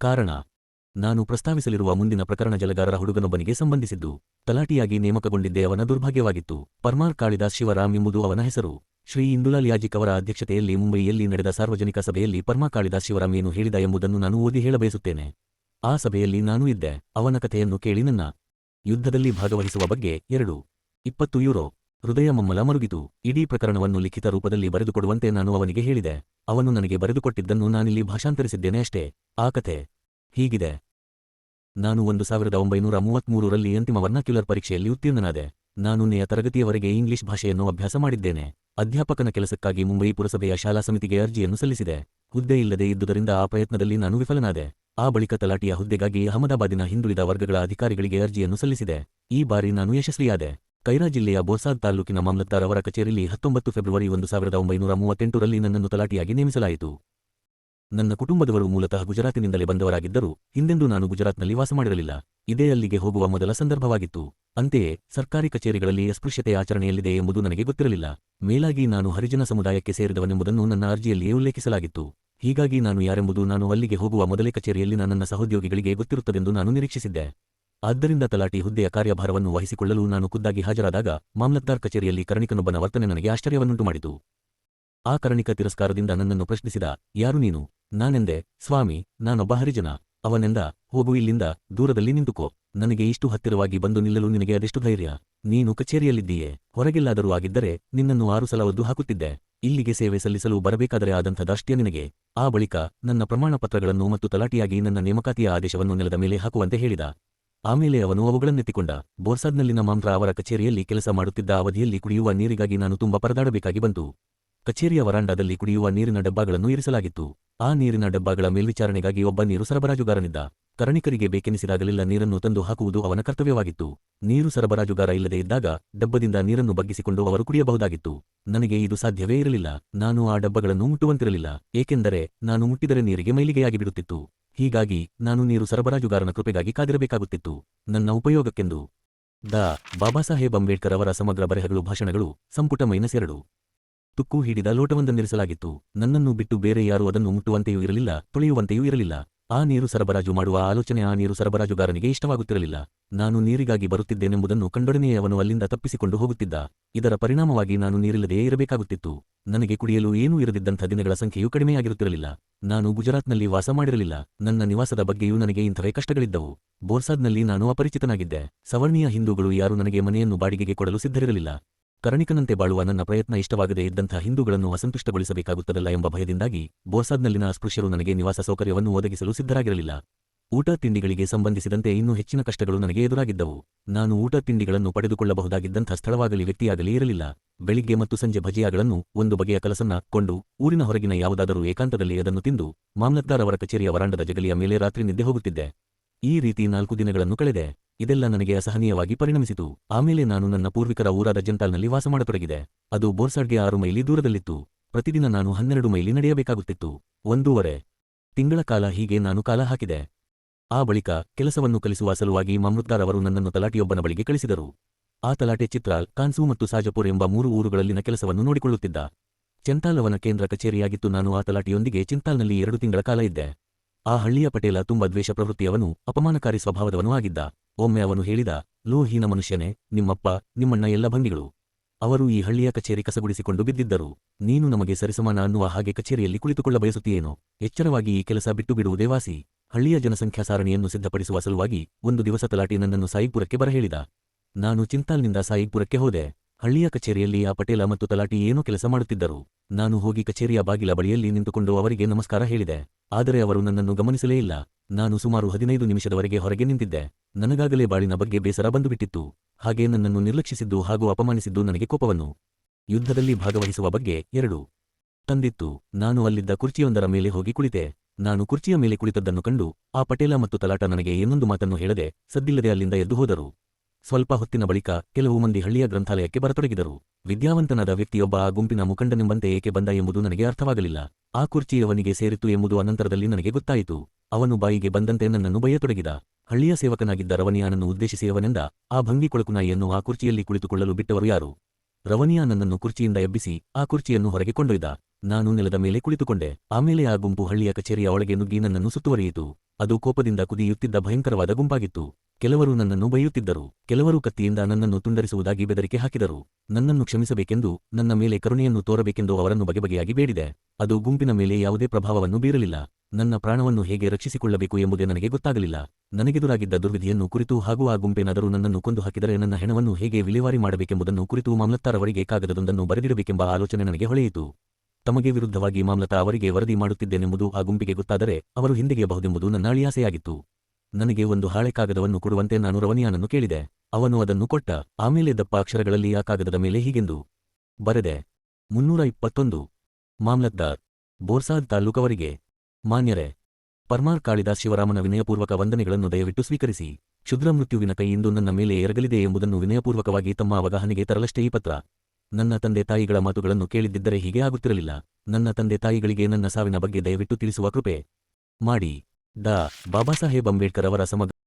ಕಾರಣ, ನಾನು ಪ್ರಸ್ತಾವಿಸಲಿರುವ ಮುಂದಿನ ಪ್ರಕರಣ ಜಲಗಾರರ ಹುಡುಗನೊಬ್ಬನಿಗೆ ಸಂಬಂಧಿಸಿದ್ದು, ತಲಾಟಿಯಾಗಿ ನೇಮಕಗೊಂಡಿದ್ದೇ ಅವನ ದುರ್ಭಾಗ್ಯವಾಗಿತ್ತು. ಪರ್ಮಾರ್ ಕಾಳಿದಾಸ್ ಶಿವರಾಮ್ ಎಂಬುದು ಅವನ ಹೆಸರು. ಶ್ರೀ ಇಂದುಲಾಲ್ ಯಾಜಿಕ್ ಅವರ ಅಧ್ಯಕ್ಷತೆಯಲ್ಲಿ ಮುಂಬೈಯಲ್ಲಿ ನಡೆದ ಸಾರ್ವಜನಿಕ ಸಭೆಯಲ್ಲಿ ಪರ್ಮಾ ಕಾಳಿದಾಸ್ ಶಿವರಾಮ್ ಏನು ಹೇಳಿದ ಎಂಬುದನ್ನು ನಾನು ಓದಿ ಹೇಳಬಯಸುತ್ತೇನೆ. ಆ ಸಭೆಯಲ್ಲಿ ನಾನೂ ಇದ್ದೆ. ಅವನ ಕಥೆಯನ್ನು ಕೇಳಿ ನನ್ನ ಯುದ್ಧದಲ್ಲಿ ಭಾಗವಹಿಸುವ ಬಗ್ಗೆ ಎರಡು, ಇಪ್ಪತ್ತು ಯೂರೋ. ಹೃದಯ ಮಮ್ಮಲ ಮರುಗಿತು. ಇಡೀ ಪ್ರಕರಣವನ್ನು ಲಿಖಿತ ರೂಪದಲ್ಲಿ ಬರೆದುಕೊಡುವಂತೆ ನಾನು ಅವನಿಗೆ ಹೇಳಿದೆ. ಅವನು ನನಗೆ ಬರೆದುಕೊಟ್ಟಿದ್ದನ್ನು ನಾನಿಲ್ಲಿ ಭಾಷಾಂತರಿಸಿದ್ದೇನೆ ಅಷ್ಟೇ. ಆ ಕಥೆ ಹೀಗಿದೆ. ನಾನು ಒಂದು ಸಾವಿರದ ಒಂಬೈನೂರ ಮೂವತ್ಮೂರರಲ್ಲಿ ಅಂತಿಮ ವರ್ನಾಕ್ಯುಲರ್ ಪರೀಕ್ಷೆಯಲ್ಲಿ ಉತ್ತೀರ್ಣನಾದೆ. ನಾನು ನೆಯ ತರಗತಿಯವರೆಗೆ ಇಂಗ್ಲಿಷ್ ಭಾಷೆಯನ್ನು ಅಭ್ಯಾಸ ಮಾಡಿದ್ದೇನೆ. ಅಧ್ಯಾಪಕನ ಕೆಲಸಕ್ಕಾಗಿ ಮುಂಬೈ ಪುರಸಭೆಯ ಶಾಲಾ ಸಮಿತಿಗೆ ಅರ್ಜಿಯನ್ನು ಸಲ್ಲಿಸಿದೆ. ಹುದ್ದೆ ಇಲ್ಲದೆ ಇದ್ದುದರಿಂದ ಆ ಪ್ರಯತ್ನದಲ್ಲಿ ನಾನು ವಿಫಲನಾದೆ. ಆ ಬಳಿಕ ತಲಾಟಿಯ ಹುದ್ದೆಗಾಗಿ ಅಹಮದಾಬಾದಿನ ಹಿಂದುಳಿದ ವರ್ಗಗಳ ಅಧಿಕಾರಿಗಳಿಗೆ ಅರ್ಜಿಯನ್ನು ಸಲ್ಲಿಸಿದೆ. ಈ ಬಾರಿ ನಾನು ಯಶಸ್ವಿಯಾದೆ. ಕೈರಾ ಜಿಲ್ಲೆಯ ಬೋಸಾದ್ ತಾಲೂಕಿನ ಮಾಮ್ಲತ್ತಾರ್ ಅವರ ಕಚೇರಿಯಲ್ಲಿ ಹತ್ತೊಂಬತ್ತು ಫೆಬ್ರವರಿ ಒಂದು ಸಾವಿರದ ಒಂಬೈನೂರ ಮೂವತ್ತೆಂಟರಲ್ಲಿ ನನ್ನನ್ನು ತಲಾಟಿಯಾಗಿ ನೇಮಿಸಲಾಯಿತು. ನನ್ನ ಕುಟುಂಬದವರು ಮೂಲತಃ ಗುಜರಾತಿನಿಂದಲೇ ಬಂದವರಾಗಿದ್ದರು ಹಿಂದೆಂದೂ ನಾನು ಗುಜರಾತ್ನಲ್ಲಿ ವಾಸ ಮಾಡಿರಲಿಲ್ಲ. ಇದೇ ಅಲ್ಲಿಗೆ ಹೋಗುವ ಮೊದಲ ಸಂದರ್ಭವಾಗಿತ್ತು. ಅಂತೆಯೇ ಸರ್ಕಾರಿ ಕಚೇರಿಗಳಲ್ಲಿ ಅಸ್ಪೃಶ್ಯತೆ ಆಚರಣೆಯಲ್ಲಿದೆ ಎಂಬುದು ನನಗೆ ಗೊತ್ತಿರಲಿಲ್ಲ. ಮೇಲಾಗಿ ನಾನು ಹರಿಜನ ಸಮುದಾಯಕ್ಕೆ ಸೇರಿದವನೆಂಬುದನ್ನು ನನ್ನ ಅರ್ಜಿಯಲ್ಲಿಯೇ ಉಲ್ಲೇಖಿಸಲಾಗಿತ್ತು. ಹೀಗಾಗಿ ನಾನು ಯಾರೆಂಬುದು ನಾನು ಅಲ್ಲಿಗೆ ಹೋಗುವ ಮೊದಲೇ ಕಚೇರಿಯಲ್ಲಿ ನನ್ನ ಸಹೋದ್ಯೋಗಿಗಳಿಗೆ ಗೊತ್ತಿರುತ್ತದೆಂದು ನಾನು ನಿರೀಕ್ಷಿಸಿದ್ದೆ. ಆದ್ದರಿಂದ ತಲಾಟಿ ಹುದ್ದೆಯ ಕಾರ್ಯಭಾರವನ್ನು ವಹಿಸಿಕೊಳ್ಳಲು ನಾನು ಖುದ್ದಾಗಿ ಹಾಜರಾದಾಗ ಮಾಮ್ಲತ್ತಾರ್ ಕಚೇರಿಯಲ್ಲಿ ಕರಣಿಕನೊಬ್ಬನ ವರ್ತನೆ ನನಗೆ ಆಶ್ಚರ್ಯವನ್ನುಂಟು ಮಾಡಿತು. ಆ ಕರಣಿಕ ತಿರಸ್ಕಾರದಿಂದ ನನ್ನನ್ನು ಪ್ರಶ್ನಿಸಿದ, ಯಾರು ನೀನು? ನಾನೆಂದೆ? ಸ್ವಾಮಿ, ನಾನೊಬ್ಬ ಹರಿಜನ. ಅವನೆಂದ? ಹೋಗು ಇಲ್ಲಿಂದ, ದೂರದಲ್ಲಿ ನಿಂತುಕೋ. ನನಗೆ ಇಷ್ಟು ಹತ್ತಿರವಾಗಿ ಬಂದು ನಿಲ್ಲಲು ನಿನಗೆ ಅದೆಷ್ಟು ಧೈರ್ಯ? ನೀನು ಕಚೇರಿಯಲ್ಲಿದ್ದೀಯೇ. ಹೊರಗಿಲ್ಲಾದರೂ ಆಗಿದ್ದರೆ ನಿನ್ನನ್ನು ಆರು ಸಲ ಒದ್ದು ಹಾಕುತ್ತಿದ್ದೆ. ಇಲ್ಲಿಗೆ ಸೇವೆ ಸಲ್ಲಿಸಲು ಬರಬೇಕಾದರೆ ಆದಂಥ ದಾಷ್ಟ್ಯ ನಿನಗೆ. ಆ ಬಳಿಕ ನನ್ನ ಪ್ರಮಾಣಪತ್ರಗಳನ್ನು ಮತ್ತು ತಲಾಟಿಯಾಗಿ ನನ್ನ ನೇಮಕಾತಿಯ ಆದೇಶವನ್ನು ನೆಲದ ಮೇಲೆ ಹಾಕುವಂತೆ ಹೇಳಿದ. ಆಮೇಲೆ ಅವನು ಅವುಗಳನ್ನೆತ್ತಿಕೊಂಡ. ಬೋರ್ಸಾದ್ನಲ್ಲಿನ ಮಾಂತ್ರ ಅವರ ಕಚೇರಿಯಲ್ಲಿ ಕೆಲಸ ಮಾಡುತ್ತಿದ್ದ ಅವಧಿಯಲ್ಲಿ ಕುಡಿಯುವ ನೀರಿಗಾಗಿ ನಾನು ತುಂಬಾ ಪರದಾಡಬೇಕಾಗಿ ಬಂತು. ಕಚೇರಿಯ ವರಾಂಡದಲ್ಲಿ ಕುಡಿಯುವ ನೀರಿನ ಡಬ್ಬಗಳನ್ನು ಇರಿಸಲಾಗಿತ್ತು. ಆ ನೀರಿನ ಡಬ್ಬಗಳ ಮೇಲ್ವಿಚಾರಣೆಗಾಗಿ ಒಬ್ಬ ನೀರು ಸರಬರಾಜುಗಾರನಿದ್ದ. ಕರಣಿಕರಿಗೆ ಬೇಕೆನಿಸಿದಾಗಲೆಲ್ಲ ನೀರನ್ನು ತಂದು ಹಾಕುವುದು ಅವನ ಕರ್ತವ್ಯವಾಗಿತ್ತು. ನೀರು ಸರಬರಾಜುಗಾರ ಇಲ್ಲದೆ ಇದ್ದಾಗ ಡಬ್ಬದಿಂದ ನೀರನ್ನು ಬಗ್ಗಿಸಿಕೊಂಡು ಅವರು ಕುಡಿಯಬಹುದಾಗಿತ್ತು. ನನಗೆ ಇದು ಸಾಧ್ಯವೇ ಇರಲಿಲ್ಲ. ನಾನು ಆ ಡಬ್ಬಗಳನ್ನು ಮುಟ್ಟುವಂತಿರಲಿಲ್ಲ. ಏಕೆಂದರೆ ನಾನು ಮುಟ್ಟಿದರೆ ನೀರಿಗೆ ಮೈಲಿಗೆಯಾಗಿ ಬಿಡುತ್ತಿತ್ತು ಹೀಗಾಗಿ ನಾನು ನೀರು ಸರಬರಾಜುಗಾರನ ಕೃಪೆಗಾಗಿ ಕಾದಿರಬೇಕಾಗುತ್ತಿತ್ತು. ನನ್ನ ಉಪಯೋಗಕ್ಕೆಂದು ದ. ಬಾಬಾ ಸಾಹೇಬ್ ಅಂಬೇಡ್ಕರ್ ಅವರ ಸಮಗ್ರ ಬರೆಹಗಳು ಭಾಷಣಗಳು ಸಂಪುಟ ಮೈನಸ್ ಎರಡು. ತುಕ್ಕು ಹಿಡಿದ ಲೋಟವೊಂದನ್ನಿರಿಸಲಾಗಿತ್ತು. ನನ್ನನ್ನು ಬಿಟ್ಟು ಬೇರೆ ಯಾರೂ ಅದನ್ನು ಮುಟ್ಟುವಂತೆಯೂ ಇರಲಿಲ್ಲ, ತೊಳೆಯುವಂತೆಯೂ ಇರಲಿಲ್ಲ. ಆ ನೀರು ಸರಬರಾಜು ಮಾಡುವ ಆಲೋಚನೆ ಆ ನೀರು ಸರಬರಾಜುಗಾರನಿಗೆ ಇಷ್ಟವಾಗುತ್ತಿರಲಿಲ್ಲ. ನಾನು ನೀರಿಗಾಗಿ ಬರುತ್ತಿದ್ದೇನೆಂಬುದನ್ನು ಕಂಡೊಡನೆಯೇ ಅವನು ಅಲ್ಲಿಂದ ತಪ್ಪಿಸಿಕೊಂಡು ಹೋಗುತ್ತಿದ್ದ. ಇದರ ಪರಿಣಾಮವಾಗಿ ನಾನು ನೀರಿಲ್ಲದೆಯೇ ಇರಬೇಕಾಗುತ್ತಿತ್ತು. ನನಗೆ ಕುಡಿಯಲು ಏನೂ ಇರದಿದ್ದಂಥ ದಿನಗಳ ಸಂಖ್ಯೆಯೂ ಕಡಿಮೆಯಾಗಿರುತ್ತಿರಲಿಲ್ಲ. ನಾನು ಗುಜರಾತ್ನಲ್ಲಿ ವಾಸ ಮಾಡಿರಲಿಲ್ಲ. ನನ್ನ ನಿವಾಸದ ಬಗ್ಗೆಯೂ ನನಗೆ ಇಂಥವೇ ಕಷ್ಟಗಳಿದ್ದವು. ಬೋರ್ಸಾದ್ನಲ್ಲಿ ನಾನು ಅಪರಿಚಿತನಾಗಿದ್ದೆ. ಸವರ್ಣೀಯ ಹಿಂದೂಗಳು ಯಾರೂ ನನಗೆ ಮನೆಯನ್ನು ಬಾಡಿಗೆಗೆ ಕೊಡಲು ಸಿದ್ಧರಿರಲಿಲ್ಲ. ಕರಣಿಕನಂತೆ ಬಾಳುವ ನನ್ನ ಪ್ರಯತ್ನ ಇಷ್ಟವಾಗದೇ ಇದ್ದಂಥ ಹಿಂದೂಗಳನ್ನು ಅಸಂತುಷ್ಟಗೊಳಿಸಬೇಕಾಗುತ್ತದಲ್ಲ ಎಂಬ ಭಯದಿಂದಾಗಿ ಬೋರ್ಸಾದ್ನಲ್ಲಿನ ಅಸ್ಪೃಶ್ಯರು ನನಗೆ ನಿವಾಸ ಸೌಕರ್ಯವನ್ನು ಒದಗಿಸಲು ಸಿದ್ಧರಾಗಿರಲಿಲ್ಲ. ಊಟ ತಿಂಡಿಗಳಿಗೆ ಸಂಬಂಧಿಸಿದಂತೆ ಇನ್ನೂ ಹೆಚ್ಚಿನ ಕಷ್ಟಗಳು ನನಗೆ ಎದುರಾಗಿದ್ದವು. ನಾನು ಊಟ ತಿಂಡಿಗಳನ್ನು ಪಡೆದುಕೊಳ್ಳಬಹುದಾಗಿದ್ದಂಥ ಸ್ಥಳವಾಗಲಿ ವ್ಯಕ್ತಿಯಾಗಲಿ ಇರಲಿಲ್ಲ. ಬೆಳಿಗ್ಗೆ ಮತ್ತು ಸಂಜೆ ಭಜಿಯಾಗಳನ್ನು ಒಂದು ಬಗೆಯ ಕಲಸನ್ನ ಕೊಂಡು ಊರಿನ ಹೊರಗಿನ ಯಾವುದಾದರೂ ಏಕಾಂತದಲ್ಲಿ ಅದನ್ನು ತಿಂದು ಮಾಮ್ಲತ್ದಾರ್ ಅವರ ಕಚೇರಿಯ ವರಾಂಡದ ಜಗಲಿಯ ಮೇಲೆ ರಾತ್ರಿ ನಿದ್ದೆ ಹೋಗುತ್ತಿದ್ದೆ. ಈ ರೀತಿ ನಾಲ್ಕು ದಿನಗಳನ್ನು ಕಳೆದೆ. ಇದೆಲ್ಲ ನನಗೆ ಅಸಹನೀಯವಾಗಿ ಪರಿಣಮಿಸಿತು. ಆಮೇಲೆ ನಾನು ನನ್ನ ಪೂರ್ವಿಕರ ಊರಾದ ಜಂತಾಲ್ನಲ್ಲಿ ವಾಸ ಮಾಡತೊಡಗಿದೆ ಅದು ಬೋರ್ಸಾಡ್ಗೆ ಆರು ಮೈಲಿ ದೂರದಲ್ಲಿತ್ತು. ಪ್ರತಿದಿನ ನಾನು ಹನ್ನೆರಡು ಮೈಲಿ ನಡೆಯಬೇಕಾಗುತ್ತಿತ್ತು. ಒಂದೂವರೆ ತಿಂಗಳ ಕಾಲ ಹೀಗೆ ನಾನು ಕಾಲ ಹಾಕಿದೆ. ಆ ಬಳಿಕ ಕೆಲಸವನ್ನು ಕಲಿಸುವ ಸಲುವಾಗಿ ಮಮೃತ್ಕಾರ್ ಅವರು ನನ್ನನ್ನು ತಲಾಟಿಯೊಬ್ಬನ ಬಳಿಗೆ ಕಳಿಸಿದರು. ಆ ತಲಾಟೆ ಚಿತ್ರಾಲ್ ಕಾನ್ಸು ಮತ್ತು ಸಾಜಪುರ್ ಎಂಬ ಮೂರು ಊರುಗಳಲ್ಲಿನ ಕೆಲಸವನ್ನು ನೋಡಿಕೊಳ್ಳುತ್ತಿದ್ದ. ಚಂತಾಲವನ ಕೇಂದ್ರ ಕಚೇರಿಯಾಗಿತ್ತು. ನಾನು ಆ ತಲಾಟೆಯೊಂದಿಗೆ ಚಿಂತಾಲ್ನಲ್ಲಿ ಎರಡು ತಿಂಗಳ ಕಾಲ ಇದ್ದೆ. ಆ ಹಳ್ಳಿಯ ಪಟೇಲ ತುಂಬ ದ್ವೇಷ ಪ್ರವೃತ್ತಿಯವನು ಅಪಮಾನಕಾರಿ ಸ್ವಭಾವದವನೂ ಆಗಿದ್ದ. ಒಮ್ಮೆ ಅವನು ಹೇಳಿದ ಲೋಹೀನ ಮನುಷ್ಯನೇ, ನಿಮ್ಮಪ್ಪ, ನಿಮ್ಮಣ್ಣ ಎಲ್ಲ ಭಂಗಿಗಳು. ಅವರು ಈ ಹಳ್ಳಿಯ ಕಚೇರಿ ಕಸಗುಡಿಸಿಕೊಂಡು ಬಿದ್ದಿದ್ದರು. ನೀನು ನಮಗೆ ಸರಿಸಮಾನ ಅನ್ನುವ ಹಾಗೆ ಕಚೇರಿಯಲ್ಲಿ ಕುಳಿತುಕೊಳ್ಳ ಬಯಸುತ್ತೀಯೇನೋ ಎಚ್ಚರವಾಗಿ ಈ ಕೆಲಸ ಬಿಟ್ಟು ಬಿಡುವುದೇ ವಾಸಿ. ಹಳ್ಳಿಯ ಜನಸಂಖ್ಯಾ ಸಾರಣಿಯನ್ನು ಸಿದ್ಧಪಡಿಸುವ ಸಲುವಾಗಿ ಒಂದು ದಿವಸ ತಲಾಟಿ ನನ್ನನ್ನು ಸಾಯಿಪುರಕ್ಕೆ ಬರಹೇಳಿದ. ನಾನು ಚಿಂತಾಲ್ನಿಂದ ಸಾಯಿಪುರಕ್ಕೆ ಹೋದೆ. ಹಳ್ಳಿಯ ಕಚೇರಿಯಲ್ಲಿ ಆ ಪಟೇಲ ಮತ್ತು ತಲಾಟಿ ಏನೋ ಕೆಲಸ ಮಾಡುತ್ತಿದ್ದರು. ನಾನು ಹೋಗಿ ಕಚೇರಿಯ ಬಾಗಿಲ ಬಳಿಯಲ್ಲಿ ನಿಂತುಕೊಂಡು ಅವರಿಗೆ ನಮಸ್ಕಾರ ಹೇಳಿದೆ. ಆದರೆ ಅವರು ನನ್ನನ್ನು ಗಮನಿಸಲೇ ಇಲ್ಲ. ನಾನು ಸುಮಾರು ಹದಿನೈದು ನಿಮಿಷದವರೆಗೆ ಹೊರಗೆ ನಿಂತಿದ್ದೆ. ನನಗಾಗಲೇ ಬಾಳಿನ ಬಗ್ಗೆ ಬೇಸರ ಬಂದುಬಿಟ್ಟಿತ್ತು. ಹಾಗೆ ನನ್ನನ್ನು ನಿರ್ಲಕ್ಷಿಸಿದ್ದು ಹಾಗೂ ಅಪಮಾನಿಸಿದ್ದು ನನಗೆ ಕೋಪವನ್ನು. ಯುದ್ಧದಲ್ಲಿ ಭಾಗವಹಿಸುವ ಬಗ್ಗೆ ಎರಡು. ತಂದಿತ್ತು. ನಾನು ಅಲ್ಲಿದ್ದ ಕುರ್ಚಿಯೊಂದರ ಮೇಲೆ ಹೋಗಿ ಕುಳಿತೆ. ನಾನು ಕುರ್ಚಿಯ ಮೇಲೆ ಕುಳಿತದ್ದನ್ನು ಕಂಡು ಆ ಪಟೇಲ ಮತ್ತು ತಲಾಟ ನನಗೆ ಏನೊಂದು ಮಾತನ್ನು ಹೇಳದೆ ಸದ್ದಿಲ್ಲದೆ ಅಲ್ಲಿಂದ ಎದ್ದು ಹೋದರು. ಸ್ವಲ್ಪ ಹೊತ್ತಿನ ಬಳಿಕ ಕೆಲವು ಮಂದಿ ಹಳ್ಳಿಯ ಗ್ರಂಥಾಲಯಕ್ಕೆ ಬರತೊಡಗಿದರು. ವಿದ್ಯಾವಂತನಾದ ವ್ಯಕ್ತಿಯೊಬ್ಬ ಆ ಗುಂಪಿನ ಮುಖಂಡನೆಂಬಂತೆ ಏಕೆ ಬಂದ ಎಂಬುದು ನನಗೆ ಅರ್ಥವಾಗಲಿಲ್ಲ. ಆ ಕುರ್ಚಿಯವನಿಗೆ ಸೇರಿತ್ತು ಎಂಬುದು ಅನಂತರದಲ್ಲಿ ನನಗೆ ಗೊತ್ತಾಯಿತು. ಅವನು ಬಾಯಿಗೆ ಬಂದಂತೆ ನನ್ನನ್ನು ಬಯ್ಯತೊಡಗಿದ ಹಳ್ಳಿಯ ಸೇವಕನಾಗಿದ್ದ ರವನಿಯಾನನ್ನು ಉದ್ದೇಶಿಸಿ ಅವನೆಂದ ಆ ಭಂಗಿ ಕೊಳಕುನಾಯಿಯನ್ನು ಆ ಕುರ್ಚಿಯಲ್ಲಿ ಕುಳಿತುಕೊಳ್ಳಲು ಬಿಟ್ಟವರು ಯಾರು? ರವನಿಯಾ ನನ್ನನ್ನು ಕುರ್ಚಿಯಿಂದ ಎಬ್ಬಿಸಿ ಆ ಕುರ್ಚಿಯನ್ನು ಹೊರಗೆ ಕೊಂಡೊಯ್ದ. ನಾನು ನೆಲದ ಮೇಲೆ ಕುಳಿತುಕೊಂಡೆ. ಆಮೇಲೆ ಆ ಗುಂಪು ಹಳ್ಳಿಯ ಕಚೇರಿಯ ಒಳಗೆ ನುಗ್ಗಿ ನನ್ನನ್ನು ಸುತ್ತುವರಿಯಿತು. ಅದು ಕೋಪದಿಂದ ಕುದಿಯುತ್ತಿದ್ದ ಭಯಂಕರವಾದ ಗುಂಪಾಗಿತ್ತು. ಕೆಲವರು ನನ್ನನ್ನು ಬೈಯುತ್ತಿದ್ದರು. ಕೆಲವರು ಕತ್ತಿಯಿಂದ ನನ್ನನ್ನು ತುಂಡರಿಸುವುದಾಗಿ ಬೆದರಿಕೆ ಹಾಕಿದರು. ನನ್ನನ್ನು ಕ್ಷಮಿಸಬೇಕೆಂದು ನನ್ನ ಮೇಲೆ ಕರುಣೆಯನ್ನು ತೋರಬೇಕೆಂದು ಅವರನ್ನು ಬಗೆಬಗೆಯಾಗಿ ಬೇಡಿದೆ. ಅದು ಗುಂಪಿನ ಮೇಲೆ ಯಾವುದೇ ಪ್ರಭಾವವನ್ನು ಬೀರಲಿಲ್ಲ. ನನ್ನ ಪ್ರಾಣವನ್ನು ಹೇಗೆ ರಕ್ಷಿಸಿಕೊಳ್ಳಬೇಕು ಎಂಬುದೇ ನನಗೆ ಗೊತ್ತಾಗಲಿಲ್ಲ. ನನಗೆದುರಾಗಿದ್ದ ದುರ್ವಿಧಿಯನ್ನು ಕುರಿತು ಹಾಗೂ ಆ ಗುಂಪೇನಾದರೂ ನನ್ನನ್ನು ಕೊಂದು ಹಾಕಿದರೆ ನನ್ನ ಹೆಣವನ್ನು ಹೇಗೆ ವಿಲೇವಾರಿ ಮಾಡಬೇಕೆಂಬುದನ್ನು ಕುರಿತು ಮಾಮ್ಲತ್ತಾರವರಿಗೆ ಕಾಗದದೊಂದನ್ನು ಬರೆದಿಡಬೇಕೆಂಬ ಆಲೋಚನೆ ನನಗೆ ಹೊಳೆಯಿತು. ತಮಗೆ ವಿರುದ್ಧವಾಗಿ ಮಾಮ್ಲತಾ ಅವರಿಗೆ ವರದಿ ಮಾಡುತ್ತಿದ್ದೇನೆಂಬುದು ಆ ಗುಂಪಿಗೆ ಗೊತ್ತಾದರೆ ಅವರು ಹಿಂದೆಗೆಯಬಹುದೆಂಬುದು ನನ್ನ ಅಳಿಯಾಸೆಯಾಗಿತ್ತು. ನನಗೆ ಒಂದು ಹಾಳೆ ಕಾಗದವನ್ನು ಕೊಡುವಂತೆ ನಾನು ರವನಿಯಾನನ್ನು ಕೇಳಿದೆ. ಅವನು ಅದನ್ನು ಕೊಟ್ಟ ಆಮೇಲೆ ದಪ್ಪ ಅಕ್ಷರಗಳಲ್ಲಿ ಆ ಕಾಗದದ ಮೇಲೆ ಹೀಗೆಂದು. ಬರೆದೆ, ಮುನ್ನೂರ ಇಪ್ಪತ್ತೊಂದು. ಮಾಮ್ಲತ್ದಾರ್, ಬೋರ್ಸಾದ್ ತಾಲ್ಲೂಕವರಿಗೆ. ಮಾನ್ಯರೇ, ಪರ್ಮಾರ್ ಕಾಳಿದಾಸ್ ಶಿವರಾಮನ ವಿನಯಪೂರ್ವಕ ವಂದನೆಗಳನ್ನು ದಯವಿಟ್ಟು ಸ್ವೀಕರಿಸಿ. ಕ್ಷುದ್ರ ಮೃತ್ಯುವಿನ ಕೈಯಿಂದ ನನ್ನ ಮೇಲೆ ಎರಗಲಿದೆ ಎಂಬುದನ್ನು ವಿನಯಪೂರ್ವಕವಾಗಿ ತಮ್ಮ ಅವಗಾಹನೆಗೆ ತರಲಷ್ಟೇ ಈ ಪತ್ರ. ನನ್ನ ತಂದೆ ತಾಯಿಗಳ ಮಾತುಗಳನ್ನು ಕೇಳಿದ್ದಿದ್ದರೆ ಹೀಗೆ ಆಗುತ್ತಿರಲಿಲ್ಲ. ನನ್ನ ತಂದೆ ತಾಯಿಗಳಿಗೆ ನನ್ನ ಸಾವಿನ ಬಗ್ಗೆ ದಯವಿಟ್ಟು ತಿಳಿಸುವ ಕೃಪೆ. ಮಾಡಿ. ಡಾ. ಬಾಬಾಸಾಹೇಬ್ ಅಂಬೇಡ್ಕರ್ ಅವರ ಸಮಗ್ರ